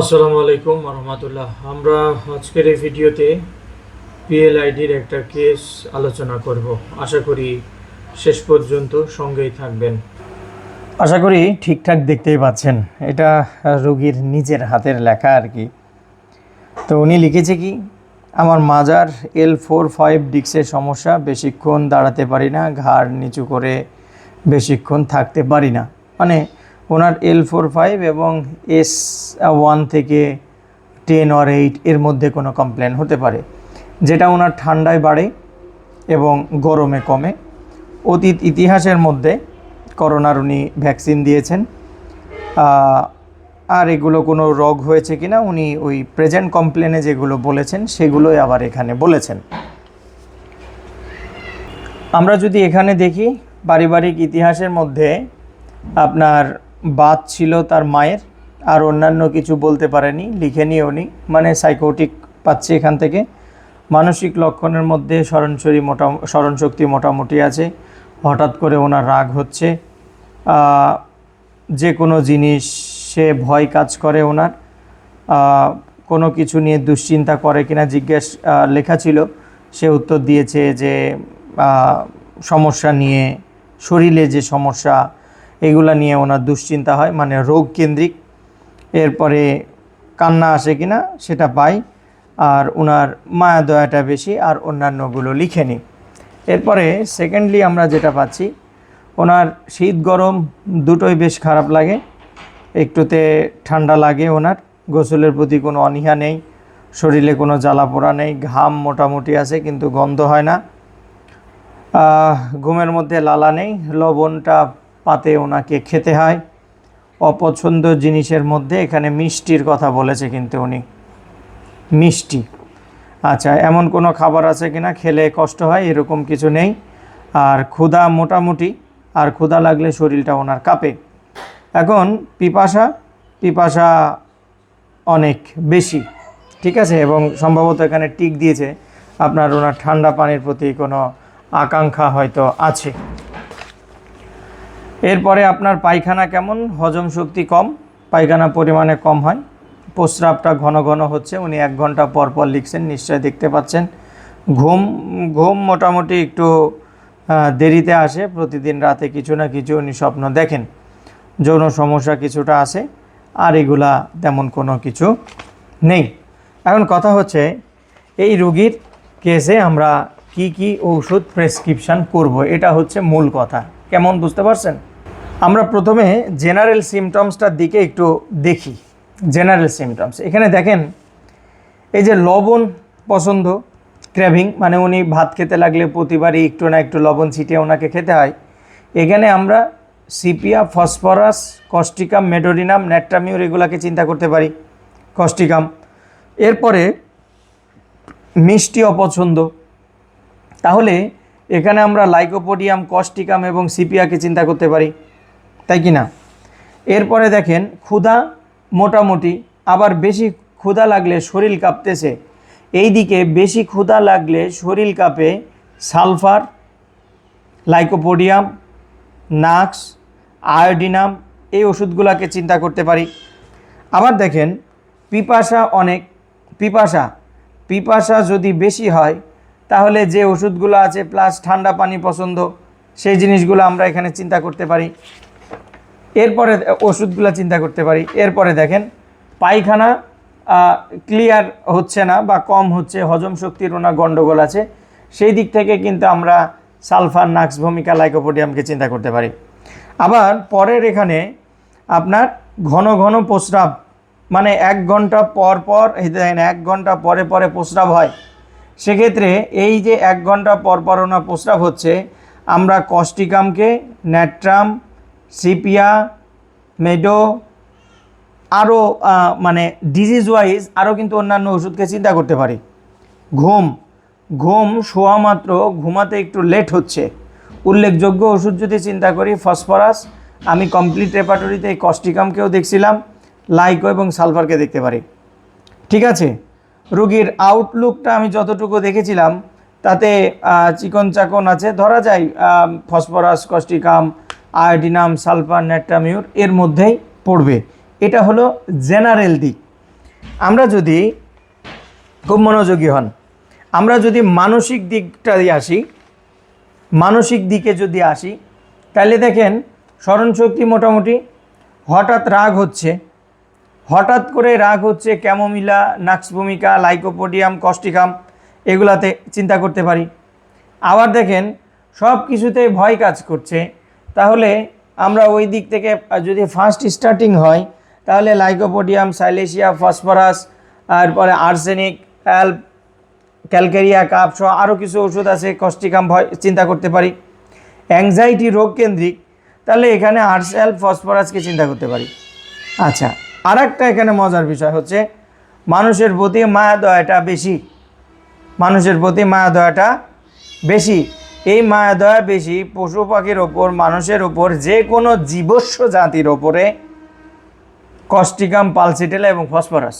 আসসালামু আলাইকুম রহমতুল্লাহ। আমরা আজকের এই ভিডিওতে পিএলআইডির একটা কেস আলোচনা করব। আশা করি শেষ পর্যন্ত সঙ্গেই থাকবেন। আশা করি ঠিকঠাক দেখতেই পাচ্ছেন। এটা রোগীর নিজের হাতের লেখা আর কি। তো উনি লিখেছে কি, আমার মাজার এল ফোর ফাইভ ডিক্সের সমস্যা, বেশিক্ষণ দাঁড়াতে পারি না, ঘাড় নিচু করে বেশিক্ষণ থাকতে পারি না। মানে ওনার এল ফোর ফাইভ এবং এস ওয়ান থেকে টেন অর এইট এর মধ্যে কোনো কমপ্লেন হতে পারে। যেটা ওনার ঠান্ডায় বাড়ে এবং গরমে কমে। অতীত ইতিহাসের মধ্যে করোনার উনি ভ্যাকসিন দিয়েছেন। আর এগুলো কোনো রোগ হয়েছে কিনা উনি ওই প্রেজেন্ট কমপ্লেনে যেগুলো বলেছেন সেগুলোই আবার এখানে বলেছেন। আমরা যদি এখানে দেখি পারিবারিক ইতিহাসের মধ্যে আপনার বাত ছিল তার মায়ের, আর অন্যান্য কিছু বলতে পারেনি, লিখেনি উনি। মানে সাইকোটিক পাচ্ছে এখান থেকে। মানসিক লক্ষণের মধ্যে স্মরণশরী মোটা, স্মরণশক্তি মোটামুটি আছে। হঠাৎ করে ওনার রাগ হচ্ছে। যে কোনো জিনিসে ভয় কাজ করে ওনার। কোনো কিছু নিয়ে দুশ্চিন্তা করে কিনা জিজ্ঞেস লেখা ছিল। সে উত্তর দিয়েছে যে সমস্যা নিয়ে, শরীরে যে সমস্যা এগুলা নিয়ে ওনার দুশ্চিন্তা হয় মানে রোগ কেন্দ্রিক। এরপরে কান্না আসে কিনা সেটা পাই, আর ওনার মায়া দয়াটা বেশি, আর অন্যান্যগুলো লিখে নিই। এরপরে সেকেন্ডলি আমরা যেটা পাচ্ছি, ওনার শীত গরম দুটোই বেশ খারাপ লাগে। একটুতে ঠান্ডা লাগে ওনার, গোসলের প্রতি কোনো অনীহা নেই, শরীরে কোনো জ্বালা পোড়া নেই, ঘাম মোটামুটি আছে কিন্তু গন্ধ হয় না। ঘুমের মধ্যে লালা নেই, লবণটা পাতে ওনাকে খেতে হয়। অপছন্দ জিনিসের মধ্যে এখানে মিষ্টির কথা বলেছে কিন্তু উনি। মিষ্টি। আচ্ছা এমন কোনো খাবার আছে কি না খেলে কষ্ট হয়, এরকম কিছু নেই। আর ক্ষুধা মোটামুটি, আর ক্ষুধা লাগলে শরীরটা ওনার কাঁপে। এখন পিপাসা পিপাসা অনেক বেশি, ঠিক আছে? এবং সম্ভবত এখানে টিক দিয়েছে। আপনার ওনার ঠান্ডা পানির প্রতি কোনো আকাঙ্ক্ষা হয়তো আছে। এরপরে আপনার পায়খানা কেমন? হজম শক্তি কম, পায়খানা পরিমাণে কম হয়। প্রস্রাবটা ঘন ঘন হচ্ছে, উনি এক ঘণ্টা পর পর লিখছেন, নিশ্চয় দেখতে পাচ্ছেন। ঘুম ঘুম মোটামুটি একটু দেরিতে আসে, প্রতিদিন রাতে কিছু না কিছু উনি স্বপ্ন দেখেন। যৌন সমস্যা কিছুটা আছে, আর এগুলা তেমন কোনো কিছু নেই। এখন কথা হচ্ছে, এই রুগীর কেসে আমরা কি কি ঔষধ প্রেসক্রিপশন করব, এটা হচ্ছে মূল কথা। কেমন, বুঝতে পারছেন? আমরা প্রথমে জেনারেল সিমটমসটার দিকে একটু দেখি। জেনারেল সিমটমস এখানে দেখেন, এই যে লবণ পছন্দ ক্র্যাভিং মানে উনি ভাত খেতে লাগলে প্রতিবারই একটু না একটু লবণ ছিটিয়ে ওনাকে খেতে হয়। এখানে আমরা sepia phosphorus causticum medorrhinum natrum mur এগুলাকে চিন্তা করতে পারি। কস্টিকাম এরপরে মিষ্টি অপছন্দ। তাহলে এখানে আমরা লাইকোপোডিয়াম কস্টিকাম এবং সিপিয়াকে চিন্তা করতে পারি। তাই কি না? এরপরে দেখেন, ক্ষুধা মোটামুটি, আবার বেশি ক্ষুধা লাগলে শরীর কাঁপতেছে। এই দিকে বেশি ক্ষুধা লাগলে শরীর কাঁপে সালফার, লাইকোপোডিয়াম, নাক্স, আয়োডিনাম, এই ওষুধগুলোকে চিন্তা করতে পারি। আবার দেখেন, পিপাসা অনেক, পিপাসা পিপাসা যদি বেশি হয়, তাহলে যে ওষুধগুলো আছে, প্লাস ঠান্ডা পানি পছন্দ, সেই জিনিসগুলো আমরা এখানে চিন্তা করতে পারি। এরপরে ওষুধগুলো চিন্তা করতে পারি। এরপরে দেখেন, পায়খানা ক্লিয়ার হচ্ছে না বা কম হচ্ছে, হজম শক্তির ওনার গণ্ডগোল আছে। সেই দিক থেকে কিন্তু আমরা সালফার, নাক্স, ভূমিকা, লাইকোপোডিয়ামকে চিন্তা করতে পারি। আবার পরের এখানে আপনার ঘন ঘন প্রস্রাব মানে এক ঘণ্টা পর পর দেখেন, এক ঘণ্টা পরে পরে প্রস্রাব হয়। সেক্ষেত্রে এই যে এক ঘণ্টা পর পর ওনার প্রস্রাব হচ্ছে, আমরা কস্টিকামকে ন্যাট্রাম সিপিয়া মেডো আরও মানে ডিজিজ ওয়াইজ আরও কিন্তু অন্যান্য ওষুধকে চিন্তা করতে পারি। ঘুম ঘুম শোয়া মাত্র, ঘুমাতে একটু লেট হচ্ছে। উল্লেখযোগ্য ওষুধ যদি চিন্তা করি ফসফরাস আমি কমপ্লিট রেপাটরিতে এই কস্টিকামকেও দেখছিলাম, লাইকো এবং সালফারকে দেখতে পারি। ঠিক আছে? রুগীর আউটলুকটা আমি যতটুকু দেখেছিলাম, তাতে চিকন চাকন আছে। ধরা যায় phosphorus causticum iodinum, sulphur natrum mur এর মধ্যেই পড়বে। এটা হলো জেনারেল দিক। আমরা যদি খুব মনোযোগী হন, আমরা যদি মানসিক দিকটা আসি, মানসিক দিকে যদি আসি, তাহলে দেখেন স্মরণশক্তি মোটামুটি হঠাৎ রাগ হচ্ছে। হঠাৎ করে রাগ হচ্ছে ক্যামোমিলা নাক্স ভূমিকা লাইকোপোডিয়াম কস্টিকাম এগুলাতে চিন্তা করতে পারি। আবার দেখেন সব কিছুতেই ভয় কাজ করছে। তাহলে আমরা ওই দিক থেকে যদি ফার্স্ট স্টার্টিং হয়, তাহলে লাইকোপোডিয়াম সাইলেশিয়া ফসফরাস তারপরে আর্সেনিক অ্যালপ ক্যালকেরিয়া কাপ সহ আরও কিছু ওষুধ আছে কস্টিকাম ভয়, চিন্তা করতে পারি। অ্যাংজাইটি রোগ কেন্দ্রিক, তাহলে এখানে আর্স অ্যালপ ফসফরাসকে চিন্তা করতে পারি। আচ্ছা আর একটা এখানে মজার বিষয় হচ্ছে, মানুষের প্রতি মায়া, দয়াটা বেশি। মানুষের প্রতি মায়া, দয়াটা বেশি। এই মায়া দয়া বেশি পশু পাখির ওপর, মানুষের ওপর, যে কোনো জীবস্ব জাতির ওপরে কস্টিকাম পালসিটেলা এবং ফসফরাস।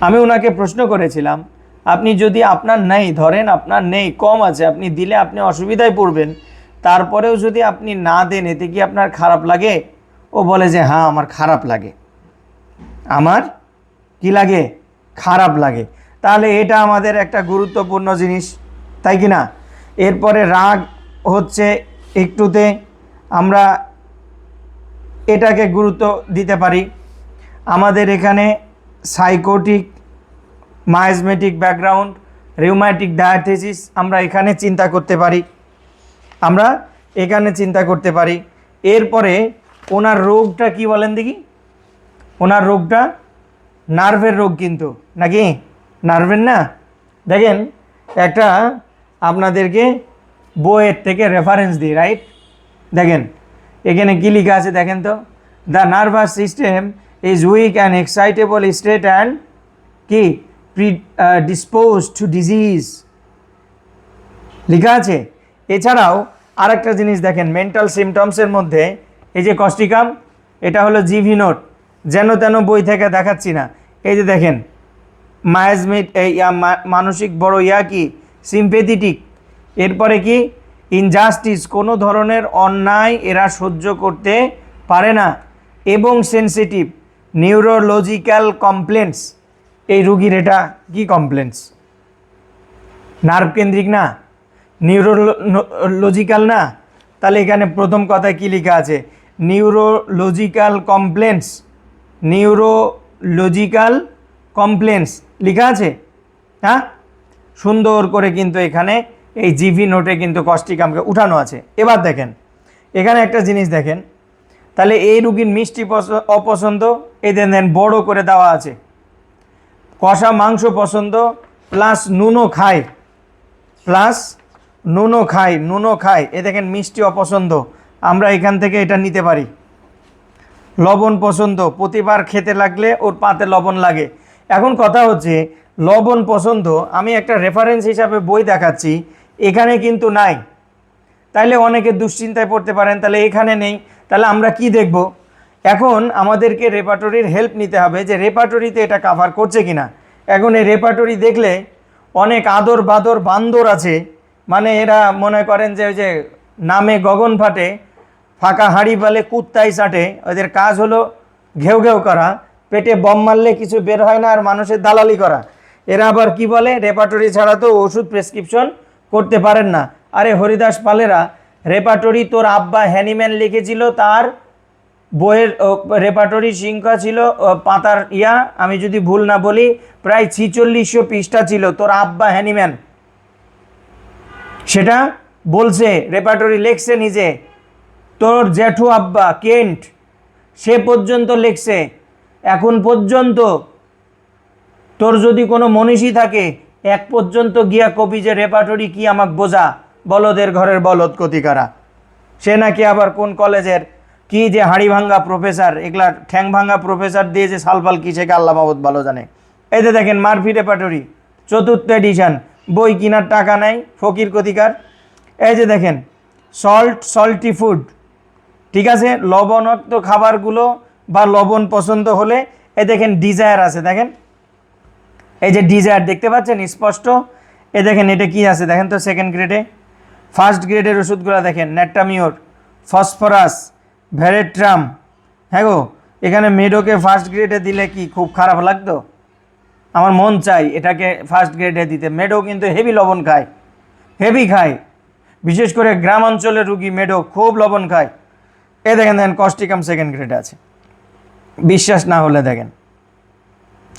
আমি ওনাকে প্রশ্ন করেছিলাম, আপনি যদি আপনার নেই, ধরেন আপনার নেই, কম আছে, আপনি দিলে আপনি অসুবিধায় পড়বেন, তারপরেও যদি আপনি না দেন, এতে কি আপনার খারাপ লাগে? ও বলে যে হ্যাঁ আমার খারাপ লাগে। আমার কি লাগে? খারাপ লাগে। তাহলে এটা আমাদের একটা গুরুত্বপূর্ণ জিনিস, তাই কি না? এরপরে রাগ হচ্ছে একটুতে আমরা এটাকে গুরুত্ব দিতে পারি। আমাদের এখানে sycotic miasmatic background rheumatic diathesis আমরা এখানে চিন্তা করতে পারি। আমরা এখানে চিন্তা করতে পারি। এরপরে ওনার রোগটা কি বলেন দেখি? ওনার রোগটা নার্ভের রোগ কিন্তু। নাকি? নার্ভের না? দেখেন, একটা আপনাদেরকে বইয়ের থেকে রেফারেন্স দিই রাইট দেখেন, এখানে কী লেখা আছে দেখেন তো? The nervous system is weak and excitable state and কি? প্রি ডিসপোজ টু ডিজিজ লেখা আছে। এছাড়াও আরেকটা জিনিস দেখেন মেন্টাল সিমটমসের মধ্যে, এই যে কস্টিকাম এটা হলো জিভি নোট। যেন তেন বই থেকে দেখাচ্ছি না। এই যে দেখেন মায়াজমিট এই মানসিক বড় ইয়া কি? সিম্পেথেটিক এরপরে কি? ইনজাস্টিস কোনো ধরনের অন্যায় এরা সহ্য করতে পারে না। এবং সেনসিটিভ নিউরোলজিক্যাল কমপ্লেন্টস এই রুগীর এটা কি কমপ্লেন্টস নার্ভ কেন্দ্রিক না? নিউরোলজিক্যাল না? তাহলে এখানে প্রথম কথায় কী লেখা আছে? নিউরোলজিক্যাল কমপ্লেন্টস নিউরোলজিক্যাল কমপ্লেন্টস লেখা আছে? হ্যাঁ? সুন্দর করে কিন্তু এখানে এই জিভি নোটে কিন্তু কস্টিকামকে উঠানো আছে। এবার দেখেন, এখানে একটা জিনিস দেখেন, তাহলে এই রুগীর মিষ্টি পছ- অপছন্দ এদের দেন বড় করে দেওয়া আছে। কষা মাংস পছন্দ প্লাস নুনও খায় প্লাস নুনও খায় নুনও খায়, এ দেখেন মিষ্টি অপছন্দ, আমরা এখান থেকে এটা নিতে পারি। লবণ পছন্দ, প্রতিবার খেতে লাগলে ওর পাতে লবণ লাগে। এখন কথা হচ্ছে লবণ পছন্দ, আমি একটা রেফারেন্স হিসাবে বই দেখাচ্ছি, এখানে কিন্তু নাই। তাইলে অনেকে দুশ্চিন্তায় পড়তে পারেন তাহলে এখানে নেই। তাহলে আমরা কি দেখব? এখন আমাদেরকে রেপাটরির হেল্প নিতে হবে যে রেপাটরিতে এটা কাভার করছে কিনা। এখন এই রেপাটরি দেখলে অনেক আদর বাদর বান্দর আছে। মানে এরা মনে করেন যে ওই যে নামে গগন ফাটে, ফাঁকা হাঁড়ি পালে কুত্তাই চাটে, ওদের কাজ হলো ঘেউ ঘেউ করা, পেটে বম মারলে কিছু বের হয় না আর মানুষের দালালি করা। এরা আবার কি বলে? রেপাটরি ছাড়া তো ওষুধ প্রেসক্রিপশন করতে পারেন না। আরে হরিদাস পালেরা রেপাটরি তোর আব্বা হ্যানিম্যান লিখেছিল, তার বইয়ের রেপাটরি সংখ্যা ছিল পাতার ইয়া, আমি যদি ভুল না বলি, প্রায় ছিচল্লিশশো পৃষ্ঠা ছিল তোর আব্বা হ্যানিম্যান সেটা বলছে রেপাটরি লেখছে নিজে। তোর জেঠু আব্বা, কেন্ট, সে পর্যন্ত লেখছে। এখন পর্যন্ত তোর যদি কোনো মনীষী থাকে, এক পর্যন্ত গিয়া কবি যে রেপাটরি কি আমাক বোঝা? বলদের ঘরের বলদ কতিকারা। সে নাকি আবার কোন কলেজের? কি যে হাড়ি ভাঙ্গা প্রফেসর এগুলা ঠ্যাং ভাঙ্গা প্রফেসর দিয়ে যে সালফাল কি সে আল্লাহ মাহবুদ ভালো জানে। যে দেখেন, মারফি রেপাটরি চতুর্থ এডিশন বই কেনার টাকা নাই, ফকির কতিকার। এই যে দেখেন সল্ট সল্টি ফুড ঠিক আছে? লবণাক্ত খাবারগুলো বা লবণ পছন্দ হলে এ দেখেন ডিজায়ার আছে। দেখেন এই যে ডিজায়ার দেখতে পাচ্ছেন? স্পষ্ট। এ দেখেন, এটা কি আছে? দেখেন তো সেকেন্ড গ্রেডে ফার্স্ট গ্রেডের ওষুধগুলো দেখেন ন্যাট্টামিওর ফসফরাস ভ্যারেট্রাম হ্যাঁ গো, এখানে মেডোকে ফার্স্ট গ্রেডে দিলে কি খুব খারাপ লাগতো? আমার মন চাই এটাকে ফার্স্ট গ্রেডে দিতে। মেডো কিন্তু হেভি লবণ খায়। হেভি খায়। বিশেষ করে গ্রাম অঞ্চলের রুগী মেডো খুব লবণ খায়। এ দেখেন দেখেন কস্টিকাম সেকেন্ড গ্রেডে আছে। বিশ্বাস না হলে দেখেন।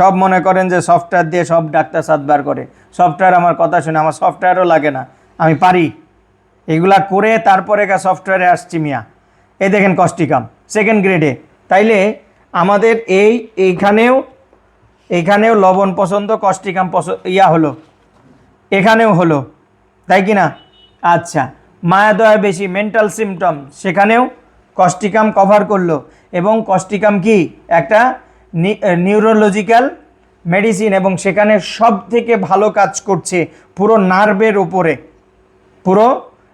সব মনে করেন যে সফটওয়্যার দিয়ে সব ডাক্তার সাতবার করে। সফটওয়্যার আমার কথা শুনে আমার সফটওয়্যারও লাগে না। আমি পারি। এগুলা করে তারপরে গা সফটওয়্যারে আসছি মিয়া। এই দেখেন কস্টিকাম সেকেন্ড গ্রেডে তাইলে আমাদের এই এইখানেও এইখানেও লবণ পছন্দ কস্টিকাম পছন্দ, ইয়া হলো। এখানেও হলো। তাই কি না? আচ্ছা মায়া দয়া বেশি মেন্টাল সিমটম সেখানেও কস্টিকাম কভার করল। এবং কস্টিকাম কি? একটা নিউরোলজিক্যাল মেডিসিন এবং সেখানে সব থেকে ভালো কাজ করছে পুরো নার্ভের উপরে, পুরো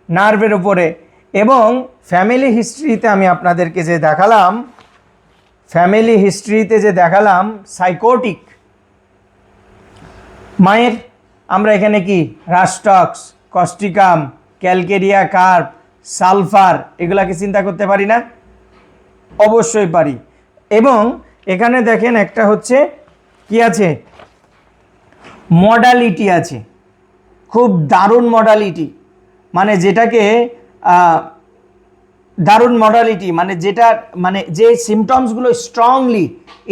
নার্ভের উপরে। এবং ফ্যামিলি হিস্ট্রিতে আমি আপনাদেরকে যে দেখালাম ফ্যামিলি হিস্ট্রিতে যে দেখালাম সাইকোটিক মায়ের, আমরা এখানে কি? Rhus tox causticum calcarea carb sulphur এগুলাকে চিন্তা করতে পারি না? অবশ্যই পারি। এবং এখানে দেখেন একটা হচ্ছে কি আছে? মডালিটি আছে। খুব দারুণ মডালিটি মানে যেটাকে দারুণ মডালিটি মানে যেটা মানে যে সিমটমসগুলো স্ট্রংলি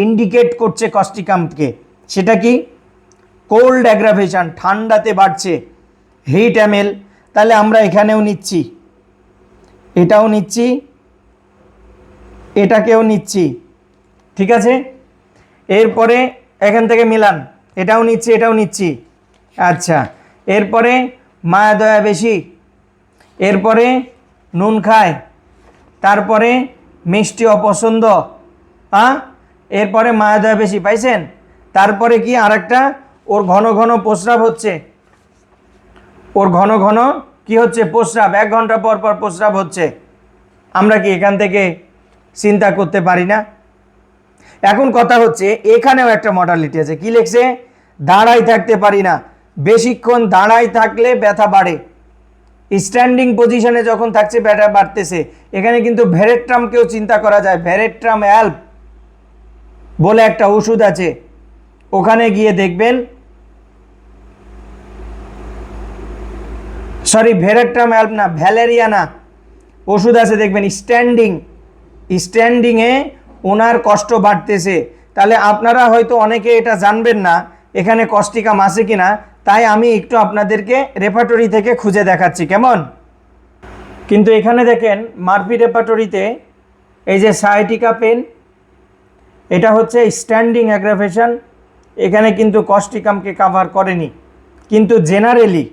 ইন্ডিকেট করছে কস্টিকামকে সেটা কি? কোল্ড অ্যাগ্রাভেশন ঠান্ডাতে বাড়ছে হিট অ্যামেল তাহলে আমরা এখানেও নিচ্ছি। এটাও নিচ্ছি। এটাকেও নিচ্ছি। ঠিক আছে? এরপরে এখান থেকে মিলান। এটাও নিচ্ছি এটাও নিচ্ছি। আচ্ছা এরপরে মায়া, দয়া, বেশি। এরপরে নুন খায়। তারপরে মিষ্টি অপছন্দ হ্যাঁ এরপরে মায়া, দয়া, বেশি, পাইছেন? তারপরে কি আরেকটা? ওর ঘন ঘন প্রস্রাব হচ্ছে। ওর ঘন ঘন কি হচ্ছে? প্রস্রাব, এক ঘণ্টা পর পর প্রস্রাব হচ্ছে। আমরা কি এখান থেকে চিন্তা করতে পারি না? এখন কথা হচ্ছে, এখানেও একটা মডালিটি আছে। কি লিখছে? দাঁড়াই থাকতে পারি না। বেশিক্ষণ দাঁড়াই থাকলে ব্যথা বাড়ে। স্ট্যান্ডিং পজিশনে যখন থাকছে, ব্যথা বাড়তেছে। এখানে কিন্তু ভেরেট্রামকেও চিন্তা করা যায়। ভেরেট্রাম অ্যাল্প বলে একটা ওষুধ আছে। ওখানে গিয়ে দেখবেন সরি ভেরেট্রাম অ্যাল্প না, ভ্যালেরিয়া না। ওষুধ আছে, দেখবেন স্ট্যান্ডিং স্ট্যান্ডিংয়ে ওনার কষ্ট বাড়তেছে। তাহলে আপনারা হয়তো অনেকে এটা জানবেন না, এখানে কস্টিকাম আছে কিনা। তাই আমি একটু আপনাদেরকে রেপার্টরি থেকে খুঁজে দেখাচ্ছি, কেমন? কিন্তু এখানে দেখেন মারপি রেপার্টরিতে এই যে সাইটিকা পেন এটা হচ্ছে স্ট্যান্ডিং অ্যাগ্রাভেশন এখানে কিন্তু কস্টিকামকে কাভার করেনি। কিন্তু জেনারেলি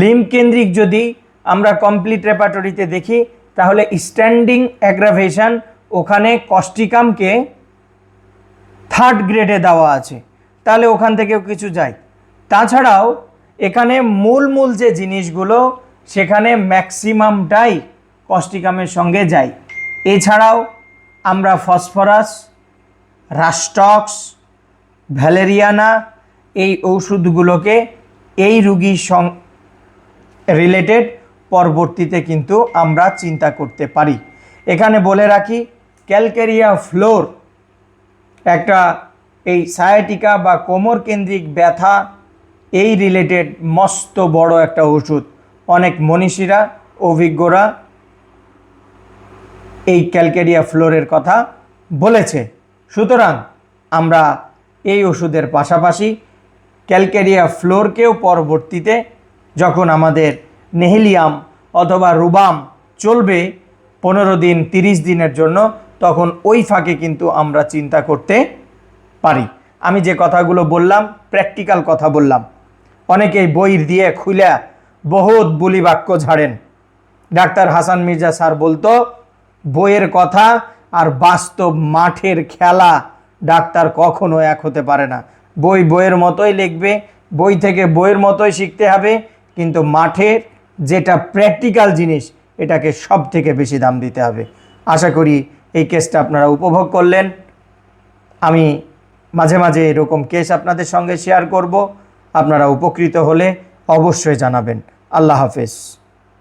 লিম কেন্দ্রিক যদি আমরা কমপ্লিট রেপার্টরিতে দেখি, তাহলে স্ট্যান্ডিং অ্যাগ্রাভেশন ওখানে কস্টিকামকে থার্ড গ্রেডে দেওয়া আছে। তাহলে ওখান থেকেও কিছু যায়। তাছাড়াও এখানে মূল মূল যে জিনিসগুলো, সেখানে ম্যাক্সিমামটাই কস্টিকামের সঙ্গে যায়। এছাড়াও আমরা ফসফরাস রাস্টক্স ভ্যালেরিয়ানা এই ওষুধগুলোকে এই রুগীর সং রিলেটেড পরবর্তীতে কিন্তু আমরা চিন্তা করতে পারি। এখানে বলে রাখি ক্যালকেরিয়া ফ্লোর, একটা এই সায়াটিকা বা কোমর কেন্দ্রিক ব্যথা, এই রিলেটেড মস্ত বড় একটা ওষুধ। অনেক মনীষীরা, অভিজ্ঞরা এই ক্যালকেরিয়া ফ্লোরের কথা বলেছে। সুতরাং আমরা এই ওষুধের পাশাপাশি ক্যালকেরিয়া ফ্লোরকেও পরবর্তীতে যখন আমাদের নেহেলিয়াম অথবা রুবাম চলবে, পনেরো দিন, তিরিশ দিনের জন্য তখন ওই ফাঁকে কিন্তু আমরা চিন্তা করতে পারি। আমি যে কথাগুলো বললাম প্র্যাকটিক্যাল কথা বললাম। অনেকেই বইর দিয়ে খুলে বহুত বুলি বাক্য ঝাড়েন। ডাক্তার হাসান মির্জা স্যার বলতো, বইয়ের কথা আর বাস্তব মাঠের খেলা ডাক্তার কখনো এক হতে পারে না। বই বইয়ের মতোই লিখবে, বই থেকে বইয়ের মতোই শিখতে হবে, কিন্তু মাঠের যেটা প্র্যাকটিক্যাল জিনিস, এটাকে সব থেকে বেশি দাম দিতে হবে। আশা করি এই কেসটা আপনারা উপভোগ করলেন। আমি মাঝে মাঝে এরকম কেস আপনাদের সঙ্গে শেয়ার করব। আপনারা উপকৃত হলে অবশ্যই জানাবেন। আল্লাহ হাফেজ।